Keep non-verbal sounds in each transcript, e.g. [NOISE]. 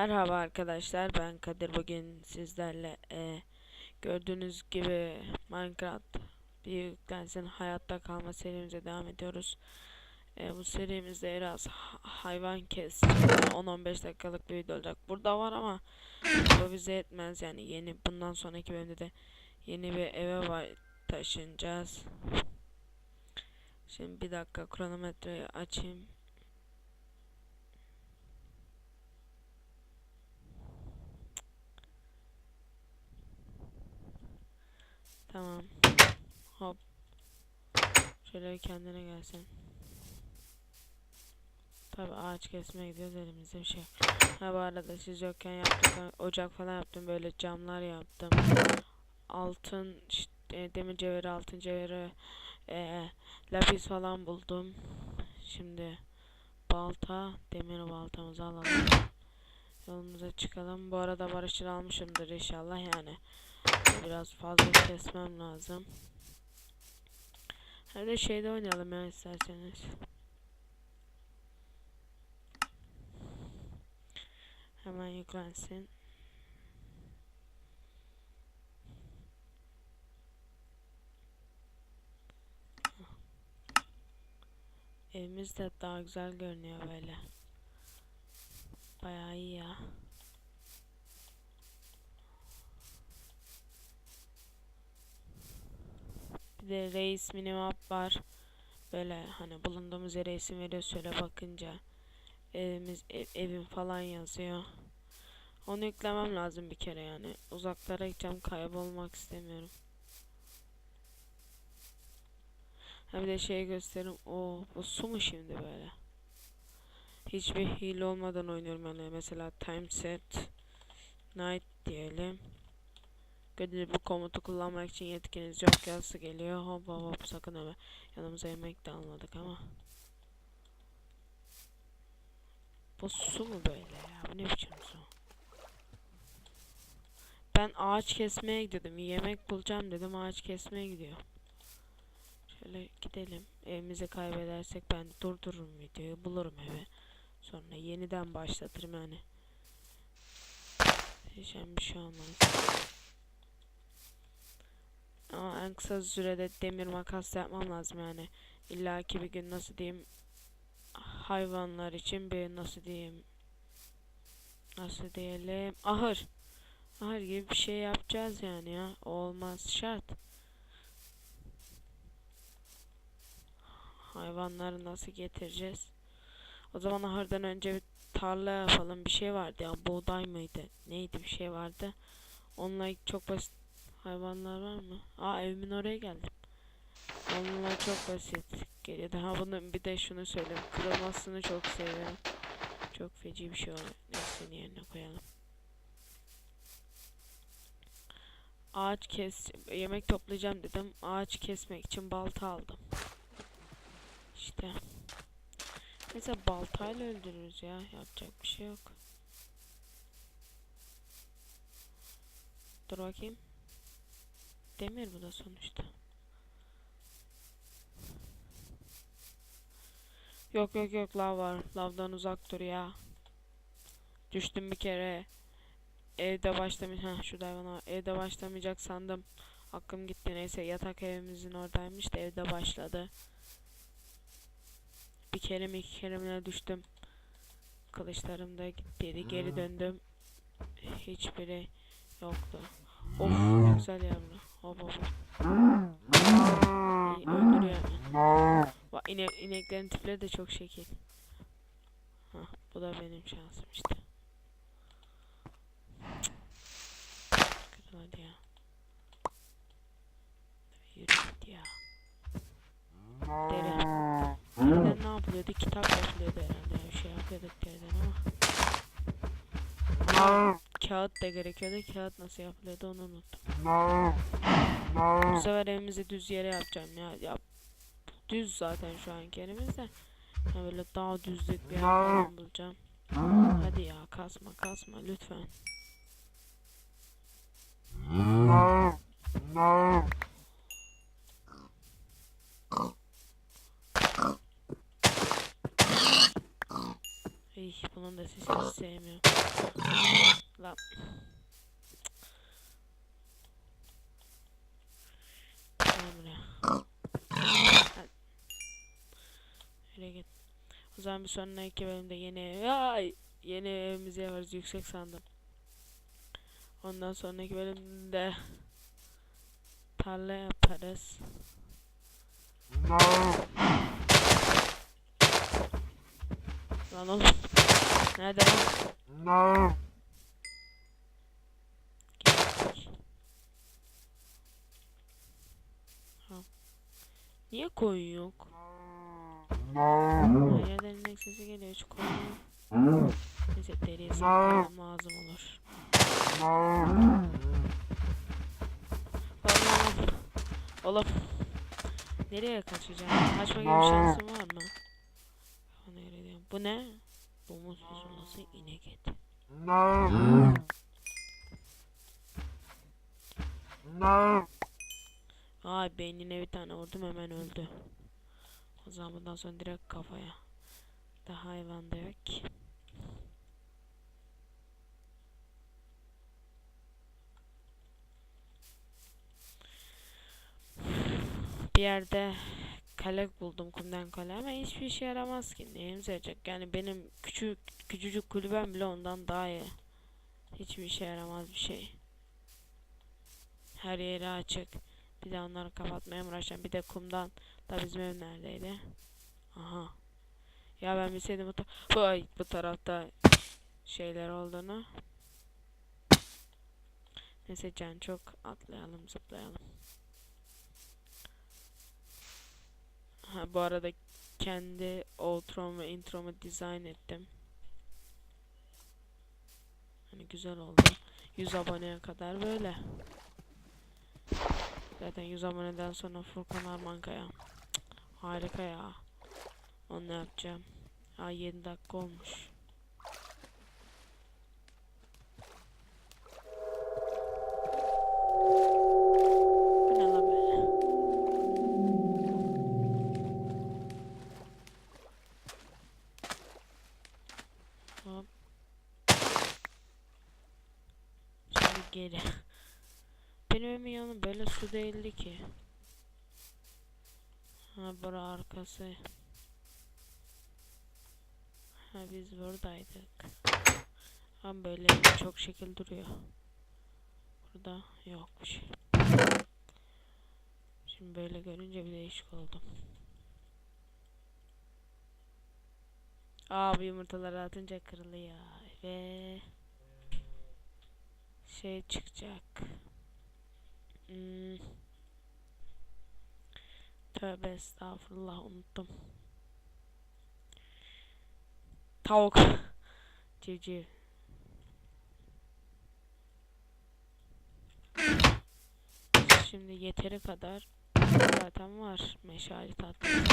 Merhaba arkadaşlar ben Kadir bugün sizlerle e, gördüğünüz gibi Minecraft bir yüklensin hayatta kalma serimize devam ediyoruz. E, bu serimizde biraz ha- hayvan kes 10-15 dakikalık bir video olacak. Burada var ama bu bize yetmez yani yeni bundan sonraki bölümde de yeni bir eve var taşınacağız. Şimdi bir dakika kronometreyi açayım. Tamam. Hop. Şöyle kendine gelsin. Tabi ağaç kesmeye gidiyoruz elimizde bir şey. Ha bu arada siz yokken yaptık. ha, Ocak falan yaptım böyle camlar yaptım. Altın işte, demir cevheri altın cevheri e, lapis falan buldum. Şimdi balta demir baltamızı alalım. Yolumuza çıkalım. Bu arada barışçıl almışımdır inşallah yani. Biraz fazla kesmem lazım. Hem de şeyde oynayalım ya isterseniz. Hemen yüklensin. Evimiz de daha güzel görünüyor böyle. Bayağı iyi ya. Bir de reis minimap var. Böyle hani bulunduğumuz yere isim veriyor şöyle bakınca. Evimiz ev- evim falan yazıyor. Onu yüklemem lazım bir kere yani. Uzaklara gideceğim kaybolmak istemiyorum. Ha bir de şey göstereyim. O bu su mu şimdi böyle? Hiçbir hile olmadan oynuyorum yani. Mesela time set night diyelim. Gördüğünüz bu komutu kullanmak için yetkiniz yok yazısı geliyor. Hop hop sakın ama yanımıza yemek de almadık ama. Bu su mu böyle ya? Bu ne biçim su? Ben ağaç kesmeye gidiyordum. Yemek bulacağım dedim. Ağaç kesmeye gidiyor. Şöyle gidelim. Evimizi kaybedersek ben durdururum videoyu. Bulurum evi. Sonra yeniden başlatırım yani. Diyeceğim bir şey olmaz. Ama en kısa sürede demir makas yapmam lazım yani. İlla ki bir gün nasıl diyeyim hayvanlar için bir nasıl diyeyim nasıl diyelim ahır. Ahır gibi bir şey yapacağız yani ya. Olmaz şart. Hayvanları nasıl getireceğiz? O zaman ahırdan önce bir tarla yapalım. Bir şey vardı ya buğday mıydı neydi bir şey vardı? Onunla çok basit hayvanlar var mı? Aa evimin oraya geldim. Onunla çok basit. Geliyor. Daha bunun bir de şunu söyleyeyim. Kırılmasını çok seviyorum. Çok feci bir şey oluyor neyse yerine koyalım. Ağaç kes yemek toplayacağım dedim. Ağaç kesmek için balta aldım. İşte. Neyse baltayla öldürürüz ya. Yapacak bir şey yok. Dur bakayım demir bu da sonuçta Yok yok yok lav var. Lavdan uzak dur ya. Düştüm bir kere. Evde başlamış. Ha şu hayvana. Evde başlamayacak sandım. Aklım gitti neyse yatak evimizin oradaymış da evde başladı. Bir kere mi iki kere mi düştüm. Kılıçlarım da gittiydi. Geri döndüm. Hiçbiri yoktu. Of güzel yavru. Hop hop hop. İyi, Öldürüyor. Bak ine ineklerin tipleri de çok şekil. Hah, bu da benim şansım işte. Kızım hadi ya. Yürü ya. Dere. Dereden ne yapılıyordu? Kitap yapılıyordu herhalde. Bir şey yapıyorduk dereden ama. Kağıt da gerekiyordu. Kağıt nasıl yapılıyordu onu unuttum. Bu sefer evimizi düz yere yapacağım ya. ya düz zaten şu anki yerimiz de. Ya böyle daha düzlük bir yer bulacağım. Hadi ya kasma kasma lütfen. Ey, bunun da sesini sevmiyorum. Lan. Gel buraya. Hadi. Yürü git. O zaman bir sonraki bölümde yeni. Ay! Yeni evimizi yaparız. Yüksek sandım. Ondan sonraki bölümde tarla yaparız. Lan oğlum. Nerede lan? Ha. Niye koyun yok? İnek sesi geliyor. Hiç yok. Neyse deriye saklamam lazım olur. Oğlum. Oğlum. Nereye kaçacağım? Kaçma gibi şansım var mı? Bu ne? Domuz füzulası inek eti. Ay beynine bir tane vurdum hemen öldü. O zaman bundan sonra direkt kafaya. Da hayvan da yok. Bir yerde kale buldum kumdan kale ama hiçbir işe yaramaz ki. Neyimize yarayacak? Yani benim küçük küçücük kulübem bile ondan daha iyi. Hiçbir işe yaramaz bir şey. Her yeri açık. Bir de onları kapatmaya uğraşacağım? Bir de kumdan da bizim ev neredeydi? Aha. Ya ben bilseydim bu, ta ay, bu tarafta şeyler olduğunu. Neyse can çok atlayalım zıplayalım. Ha, bu arada kendi outro'mu ve intro'mu dizayn ettim. Hani güzel oldu. 100 aboneye kadar böyle. Zaten 100 aboneden sonra Furkan Armankaya. Harika ya. Onu yapacağım. Aa 7 dakika olmuş. Hop. Şimdi geri. Benim evimin böyle su değildi ki. Ha bura arkası. Ha biz buradaydık. Ama böyle çok şekil duruyor. Burada yok bir şey. Şimdi böyle görünce bir değişik oldum. Aa bu yumurtaları atınca kırılıyor ve şey çıkacak. Hmm. Tövbe estağfurullah unuttum. Tavuk. [LAUGHS] Civciv. Şimdi yeteri kadar zaten var meşale tatlısı.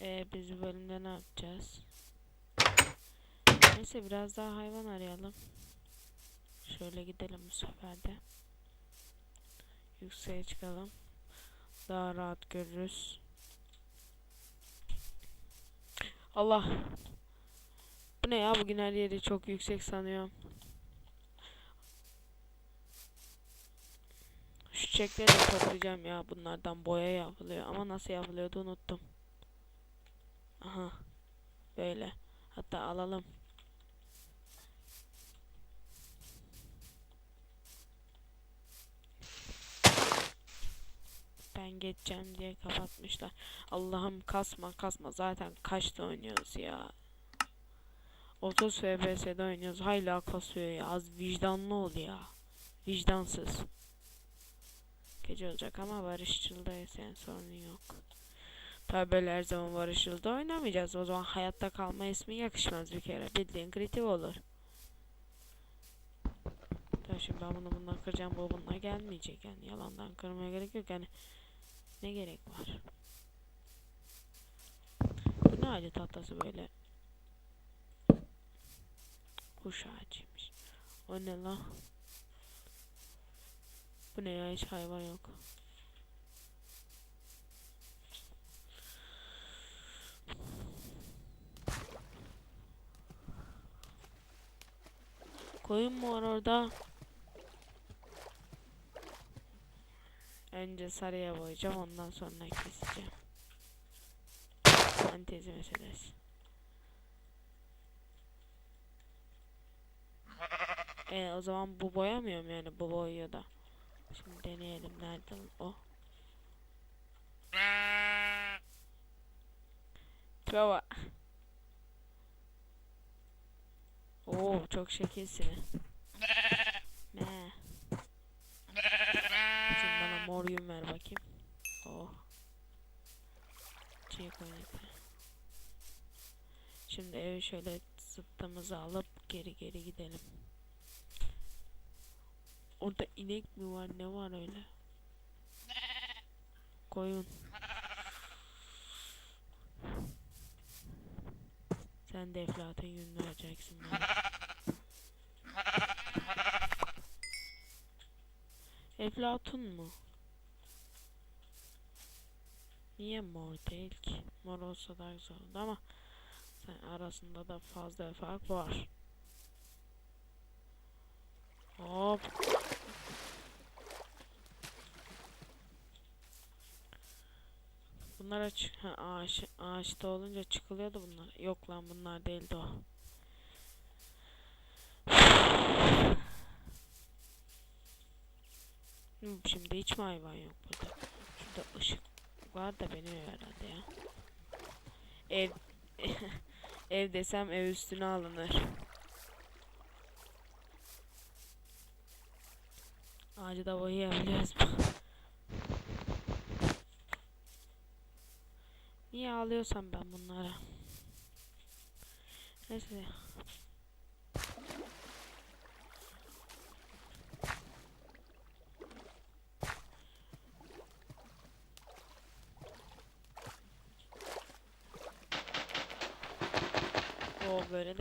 Ee, biz bölümde ne yapacağız? Neyse biraz daha hayvan arayalım. Şöyle gidelim bu sefer de. Yükseğe çıkalım. Daha rahat görürüz. Allah. Bu ne ya bugün her yeri çok yüksek sanıyorum. Şu çiçekleri de toplayacağım ya bunlardan boya yapılıyor ama nasıl yapılıyordu unuttum. Aha. Böyle. Hatta alalım. Ben geçeceğim diye kapatmışlar. Allah'ım kasma kasma zaten kaçta oynuyoruz ya. 30 FPS'de oynuyoruz. Hala kasıyor ya. Az vicdanlı ol ya. Vicdansız. Gece olacak ama barışçıldayız yani sorun yok. Tabi böyle her zaman barışçılda oynamayacağız. O zaman hayatta kalma ismi yakışmaz bir kere. Bildiğin kritik olur. Tabii şimdi ben bunu bundan kıracağım. Bu bununla gelmeyecek yani. Yalandan kırmaya gerek yok yani. Ne gerek var? Bu ne ağacı tahtası böyle? Kuş ağacıymış. O ne la? Bu ne ya hiç hayvan yok. Koyun mu var orada? Önce sarıya boyayacağım ondan sonra keseceğim. Fantezi meselesi. E o zaman bu boyamıyorum yani bu boyuyor da. Şimdi deneyelim nerede o? Tipe bak. Oo çok şekilsin. Ne? Şimdi bana mor yün ver bakayım. Oh. Eti. Şimdi evi şöyle zıttımızı alıp geri geri gidelim. Orada inek mi var ne var öyle? Koyun. Sen de Eflatun yün vereceksin. Eflatun mu? Niye mor değil ki? Mor olsa daha güzel olurdu ama sen arasında da fazla fark var. Hop. Bunlar aç ha, ağaç ağaçta olunca çıkılıyordu bunlar. Yok lan bunlar değildi o. [SIGHS] Şimdi hiç mi hayvan yok burada? Şurada ışık var da benim ev herhalde ya. Ev [LAUGHS] ev desem ev üstüne alınır. Ağacı da boyayabiliyoruz mu? Niye ağlıyorsam ben bunlara? Neyse.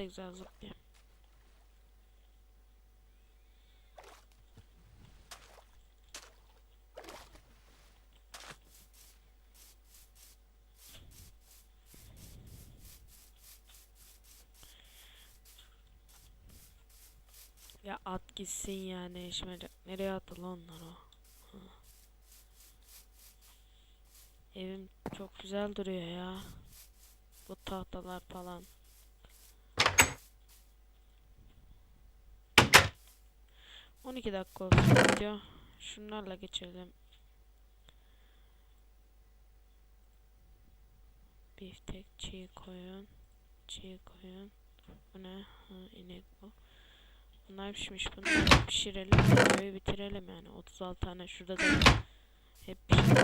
De güzel zıplıyor. Ya at gitsin yani işime nereye attı lan onlar o? Evim çok güzel duruyor ya. Bu tahtalar falan. On iki dakika olsun video. Şunlarla geçelim. Biftek, çiğ koyun, çiğ koyun. Bu ne? Ha, inek bu. Bunlar pişmiş. Bunları pişirelim. Videoyu bitirelim yani. 36 tane şurada da hep.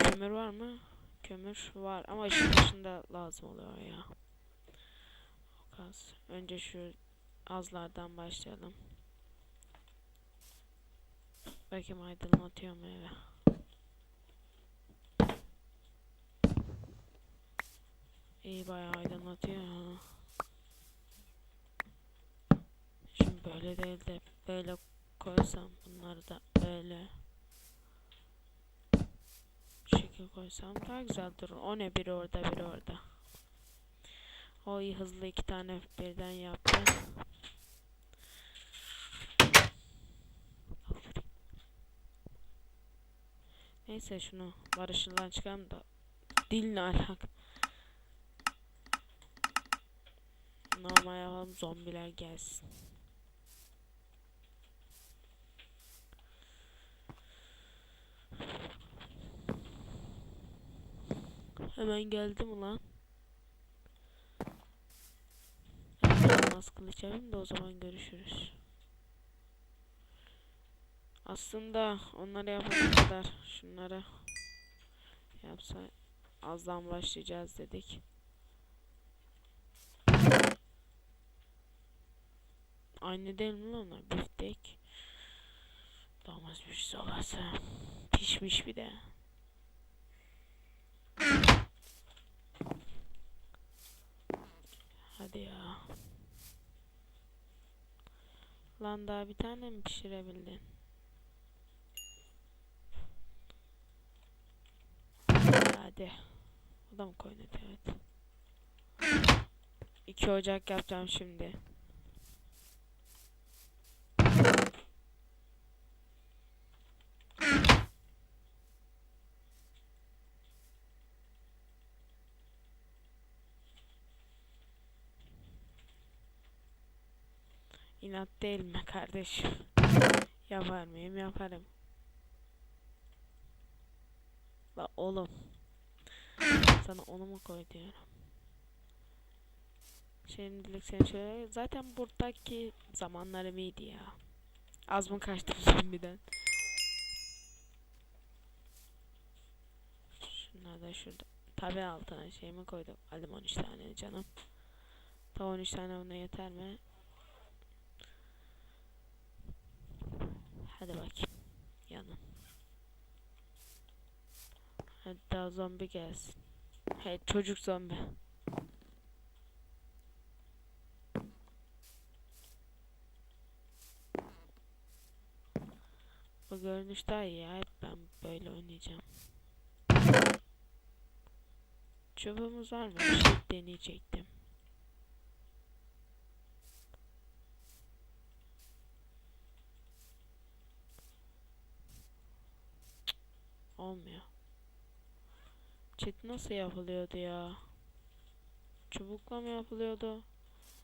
Kömür var mı? Kömür var ama ışık dışında lazım oluyor ya. Önce şu azlardan başlayalım. Bakayım aydınlatıyor mu eve. İyi bayağı aydınlatıyor ha. Şimdi böyle değil de böyle koysam bunları da böyle şekil koysam daha güzel durur. O ne biri orada biri orada. O iyi hızlı iki tane birden yaptı. Neyse şunu barışından çıkalım da dinle alak. Normal yapalım zombiler gelsin. Hemen geldim ulan. Elmas kılıç da o zaman görüşürüz. Aslında onları yapana kadar şunları yapsa azdan başlayacağız dedik. Aynı değil mi lan? Biftek. Domuz bir solası. Pişmiş bir de. Hadi ya. Lan daha bir tane mi pişirebildin? Hadi. O da mı coinlet evet. 2 Ocak yapacağım şimdi. İnat değil mi kardeşim? Yapar mıyım? Yaparım. La oğlum. Sana onu mu koy diyorum. Şimdilik sen şöyle... Zaten buradaki zamanlarım iyiydi ya. Az mı kaçtım zombiden? Şunlar da şurada. Tabi altına şeyimi koydum. Aldım 13 tane canım. Ta 13 tane buna yeter mi? Hadi bakayım. Yanım. Daha zombi gelsin. Hey çocuk zombi. Bu görünüş daha iyi ya. Hep ben böyle oynayacağım. Çubuğumuz var mı? Şey deneyecektim. Olmuyor. Çit nasıl yapılıyordu ya? Çubukla mı yapılıyordu?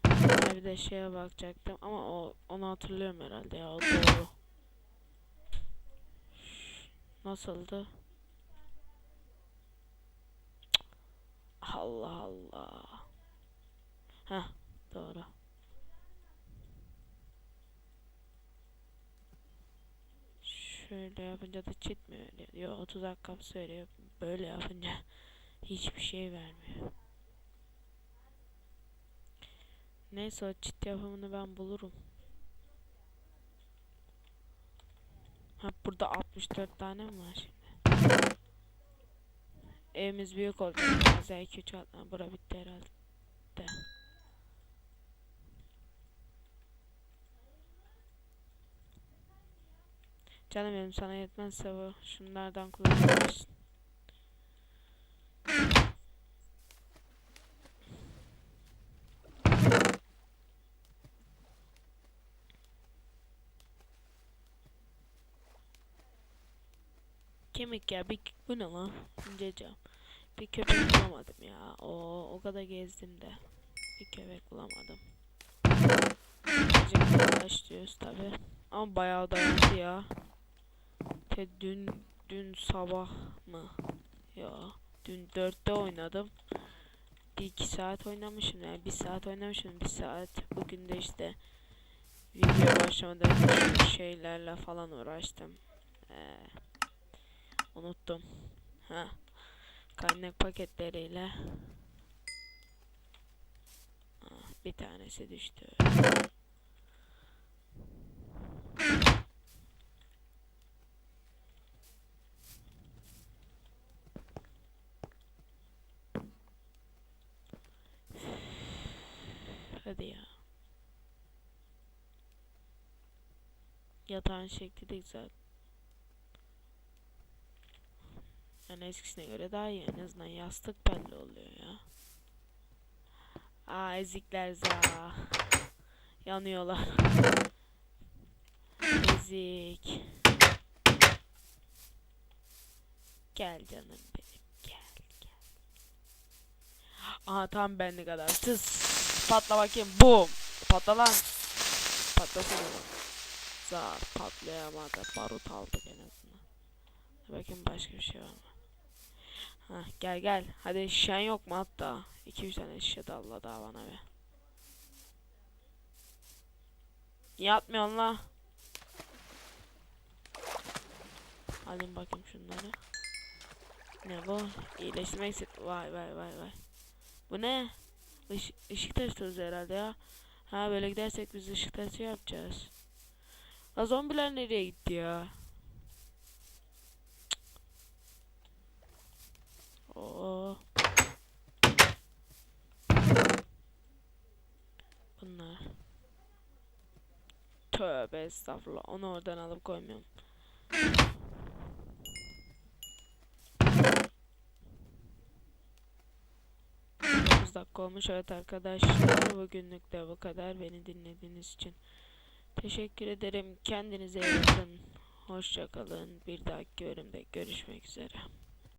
Ha, bir de şeye bakacaktım ama o onu hatırlıyorum herhalde ya. O doğru. Nasıldı? Allah Allah. Heh doğru. Şöyle yapınca da çit mi veriyor? Yok 30 dakika veriyor. Böyle yapınca [LAUGHS] hiçbir şey vermiyor. Neyse o çit yapımını ben bulurum. Ha burada 64 tane mi var şimdi? Evimiz büyük oldu. Az 2 3 altına bura bitti herhalde. De. Canım benim sana yetmezse bu şunlardan kullanabilirsin. Kemik ya bir bu ne lan? İnce cam. Bir köpek bulamadım ya. O o kadar gezdim de bir köpek bulamadım. Başlıyoruz tabi. Ama bayağı dayandı ya. Te dün dün sabah mı? Ya dün dörtte oynadım. Bir iki saat oynamışım yani bir saat oynamışım bir saat. Bugün de işte video başlamadan şeylerle falan uğraştım. Ee, unuttum. Ha. Kaynak paketleriyle. Bir tanesi düştü. Hadi ya. Yatağın şekli de güzel. Yani eskisine göre daha iyi. En azından yastık belli oluyor ya. Aa ezikler za. Yanıyorlar. Ezik. Gel canım benim. Gel gel. Aha tam benlik kadar. Tıs. Patla bakayım. Boom. Patla lan. Patlasana. Zar patlayamadı. Barut aldık en azından. Bakayım başka bir şey var mı? Ha gel gel. Hadi şişen yok mu hatta? 2-3 tane şişe de Allah daha bana be. Niye atmıyorsun la? Alayım bakayım şunları. Ne bu? İyileştirmek. Vay vay vay vay. Bu ne? Iş, taşıyoruz herhalde ya. Ha böyle gidersek biz ışık taşı yapacağız. La zombiler nereye gitti ya? Oo. Bunlar. Tövbe estağfurullah. Onu oradan alıp koymuyorum. Dakika olmuş. Evet arkadaşlar. Bugünlük de bu kadar. Beni dinlediğiniz için teşekkür ederim. Kendinize iyi bakın. Hoşçakalın. Bir dahaki bölümde görüşmek üzere.